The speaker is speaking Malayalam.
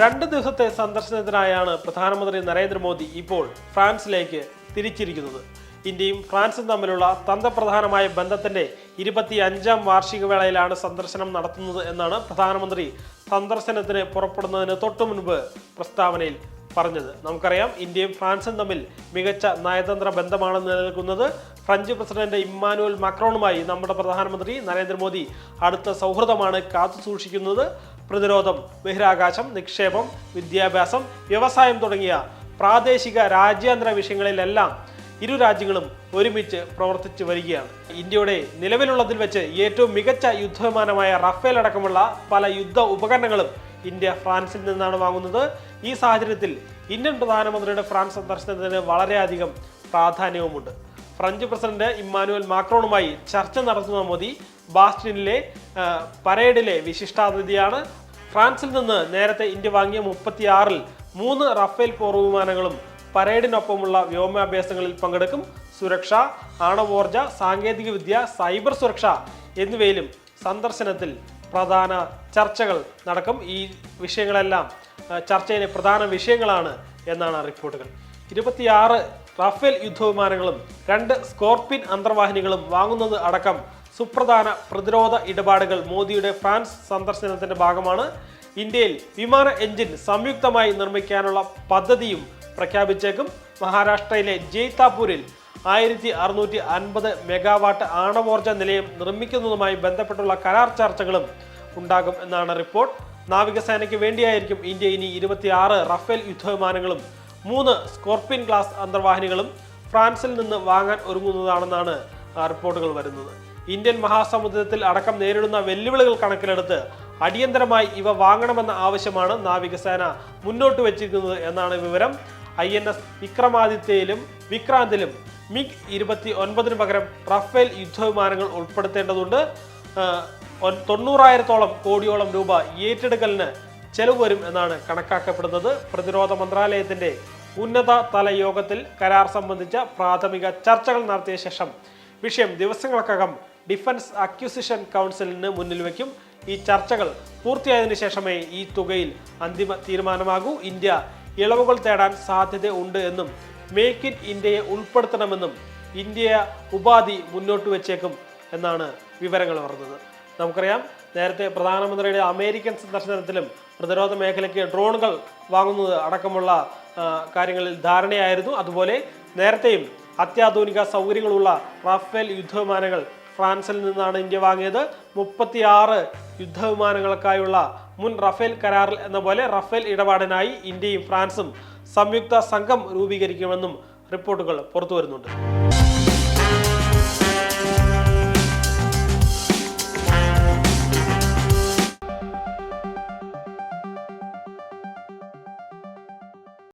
രണ്ട് ദിവസത്തെ സന്ദർശനത്തിനായാണ് പ്രധാനമന്ത്രി നരേന്ദ്രമോദി ഇപ്പോൾ ഫ്രാൻസിലേക്ക് തിരിച്ചിരിക്കുന്നത്. ഇന്ത്യയും ഫ്രാൻസും തമ്മിലുള്ള തന്ത്രപ്രധാനമായ ബന്ധത്തിന്റെ ഇരുപത്തി അഞ്ചാം വാർഷിക വേളയിലാണ് സന്ദർശനം നടത്തുന്നത് എന്നാണ് പ്രധാനമന്ത്രി സന്ദർശനത്തിന് പുറപ്പെടുന്നതിന് തൊട്ടു മുൻപ് പ്രസ്താവനയിൽ പറഞ്ഞത്. നമുക്കറിയാം ഇന്ത്യയും ഫ്രാൻസും തമ്മിൽ മികച്ച നയതന്ത്ര ബന്ധമാണ് നിലനിൽക്കുന്നത്. ഫ്രഞ്ച് പ്രസിഡന്റ് ഇമ്മാനുവൽ മക്രോണുമായി നമ്മുടെ പ്രധാനമന്ത്രി നരേന്ദ്രമോദി അടുത്ത സൗഹൃദമാണ് കാത്തുസൂക്ഷിക്കുന്നത് പ്രതിരോധം ബഹിരാകാശം നിക്ഷേപം വിദ്യാഭ്യാസം വ്യവസായം തുടങ്ങിയ പ്രാദേശിക രാജ്യാന്തര വിഷയങ്ങളിലെല്ലാം ഇരു രാജ്യങ്ങളും ഒരുമിച്ച് പ്രവർത്തിച്ചു വരികയാണ്. ഇന്ത്യയുടെ നിലവിലുള്ളതിൽ വെച്ച് ഏറ്റവും മികച്ച യുദ്ധവിമാനമായ റഫേൽ അടക്കമുള്ള പല യുദ്ധ ഉപകരണങ്ങളും ഇന്ത്യ ഫ്രാൻസിൽ നിന്നാണ് വാങ്ങുന്നത്. ഈ സാഹചര്യത്തിൽ ഇന്ത്യൻ പ്രധാനമന്ത്രിയുടെ ഫ്രാൻസ് സന്ദർശനത്തിന് വളരെയധികം പ്രാധാന്യവുമുണ്ട്. ഫ്രഞ്ച് പ്രസിഡന്റ് ഇമ്മാനുവൽ മാക്രോണുമായി ചർച്ച നടത്തുന്ന മോദി. ബാസ്റ്റിനിലെ പരേഡിലെ വിശിഷ്ടാതിഥിയാണ്. ഫ്രാൻസിൽ നിന്ന് നേരത്തെ ഇന്ത്യ വാങ്ങിയ മുപ്പത്തിയാറിൽ മൂന്ന് റഫേൽ പോർ വിമാനങ്ങളും പരേഡിനൊപ്പമുള്ള വ്യോമാഭ്യാസങ്ങളിൽ പങ്കെടുക്കും. സുരക്ഷ ആണവോർജ സാങ്കേതികവിദ്യ സൈബർ സുരക്ഷ എന്നിവയിലും സന്ദർശനത്തിൽ പ്രധാന ചർച്ചകൾ നടക്കും. ഈ വിഷയങ്ങളെല്ലാം ചർച്ചയിലെ പ്രധാന വിഷയങ്ങളാണ് എന്നാണ് റിപ്പോർട്ടുകൾ. ഇരുപത്തിയാറ് റഫേൽ യുദ്ധവിമാനങ്ങളും രണ്ട് സ്കോർപിൻ അന്തർവാഹിനികളും വാങ്ങുന്നത് അടക്കം സുപ്രധാന പ്രതിരോധ ഇടപാടുകൾ മോദിയുടെ ഫ്രാൻസ് സന്ദർശനത്തിന്റെ ഭാഗമാണ്. ഇന്ത്യയിൽ വിമാന എഞ്ചിൻ സംയുക്തമായി നിർമ്മിക്കാനുള്ള പദ്ധതിയും പ്രഖ്യാപിച്ചേക്കും. മഹാരാഷ്ട്രയിലെ ജയ്താപൂരിൽ ആയിരത്തി അറുന്നൂറ്റി അൻപത് മെഗാവാട്ട് ആണവോർജ നിലയം നിർമ്മിക്കുന്നതുമായി ബന്ധപ്പെട്ടുള്ള കരാർ ചർച്ചകളും ഉണ്ടാകും എന്നാണ് റിപ്പോർട്ട്. നാവികസേനയ്ക്ക് വേണ്ടിയായിരിക്കും ഇന്ത്യ ഇനി ഇരുപത്തിയാറ് റഫേൽ യുദ്ധവിമാനങ്ങളും മൂന്ന് സ്കോർപിൻ ക്ലാസ് അന്തർവാഹിനികളും ഫ്രാൻസിൽ നിന്ന് വാങ്ങാൻ ഒരുങ്ങുന്നതാണെന്നാണ് റിപ്പോർട്ടുകൾ വരുന്നത്. ഇന്ത്യൻ മഹാസമുദ്രത്തിൽ അടക്കം നേരിടുന്ന വെല്ലുവിളികൾ കണക്കിലെടുത്ത് അടിയന്തരമായി ഇവ വാങ്ങണമെന്ന ആവശ്യമാണ് നാവികസേന മുന്നോട്ട് വച്ചിരിക്കുന്നത് എന്നാണ് വിവരം. ഐ എൻ എസ് വിക്രമാദിത്യയിലും വിക്രാന്തിലും മിഗ് ഇരുപത്തി ഒൻപതിന് പകരം റഫേൽ യുദ്ധവിമാനങ്ങൾ ഉൾപ്പെടുത്തേണ്ടതുണ്ട്. തൊണ്ണൂറായിരത്തോളം കോടിയോളം രൂപ ഏറ്റെടുക്കലിന് ചെലവ് വരും എന്നാണ് കണക്കാക്കപ്പെടുന്നത്. പ്രതിരോധ മന്ത്രാലയത്തിന്റെ ഉന്നത തല യോഗത്തിൽ കരാർ സംബന്ധിച്ച പ്രാഥമിക ചർച്ചകൾ നടത്തിയ ശേഷം വിഷയം ദിവസങ്ങൾക്കകം ഡിഫൻസ് അക്വിസിഷൻ കൗൺസിലിന് മുന്നിൽ വയ്ക്കും. ഈ ചർച്ചകൾ പൂർത്തിയായതിനു ശേഷമേ ഈ തുകയിൽ അന്തിമ തീരുമാനമാകൂ. ഇന്ത്യ ഇളവുകൾ തേടാൻ സാധ്യത ഉണ്ട് എന്നും മേക്ക് ഇൻ ഇന്ത്യയെ ഉൾപ്പെടുത്തണമെന്നും ഇന്ത്യ ഉപാധി മുന്നോട്ട് വച്ചേക്കും എന്നാണ് വിവരങ്ങൾ പറഞ്ഞത്. നമുക്കറിയാം. നേരത്തെ പ്രധാനമന്ത്രിയുടെ അമേരിക്കൻ സന്ദർശനത്തിലും പ്രതിരോധ മേഖലയ്ക്ക് ഡ്രോണുകൾ വാങ്ങുന്നത് അടക്കമുള്ള കാര്യങ്ങളിൽ ധാരണയായിരുന്നു. അതുപോലെ നേരത്തെയും അത്യാധുനിക സൗകര്യങ്ങളുള്ള റാഫേൽ യുദ്ധവിമാനങ്ങൾ ഫ്രാൻസിൽ നിന്നാണ് ഇന്ത്യ വാങ്ങിയത്. മുപ്പത്തിയാറ് യുദ്ധവിമാനങ്ങൾക്കായുള്ള മുൻ റഫേൽ കരാറിൽ എന്ന പോലെ റഫേൽ ഇടപാടിനായി ഇന്ത്യയും ഫ്രാൻസും സംയുക്ത സംഘം രൂപീകരിക്കുമെന്നും റിപ്പോർട്ടുകൾ പുറത്തു വരുന്നുണ്ട്